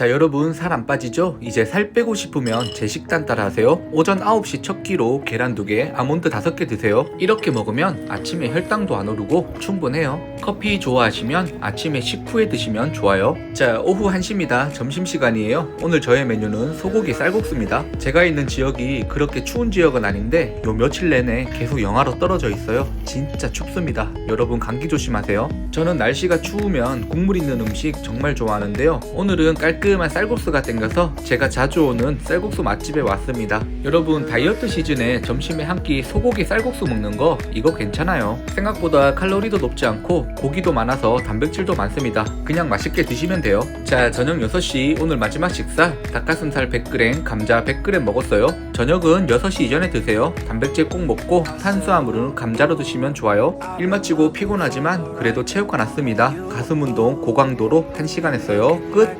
자 여러분 살 안 빠지죠? 이제 살 빼고 싶으면 제 식단 따라 하세요. 오전 9시 첫 끼로 계란 2개, 아몬드 5개 드세요. 이렇게 먹으면 아침에 혈당도 안 오르고 충분해요. 커피 좋아하시면 아침에 식후에 드시면 좋아요. 자 오후 1시입니다. 점심시간이에요. 오늘 저의 메뉴는 소고기 쌀국수입니다. 제가 있는 지역이 그렇게 추운 지역은 아닌데 요 며칠 내내 계속 영하로 떨어져 있어요. 진짜 춥습니다. 여러분 감기 조심하세요. 저는 날씨가 추우면 국물 있는 음식 정말 좋아하는데요. 오늘은 깔끔한 쌀국수가 땡겨서 제가 자주 오는 쌀국수 맛집에 왔습니다. 여러분 다이어트 시즌에 점심에 한 끼 소고기 쌀국수 먹는 거 이거 괜찮아요. 생각보다 칼로리도 높지 않고 고기도 많아서 단백질도 많습니다. 그냥 맛있게 드시면 돼요. 자 저녁 6시 오늘 마지막 식사 닭가슴살 100g, 감자 100g 먹었어요. 저녁은 6시 이전에 드세요. 단백질 꼭 먹고 탄수화물은 감자로 드시면 좋아요. 일 마치고 피곤하지만 그래도 체육관 왔습니다. 가슴 운동 고강도로 1시간 했어요. 끝!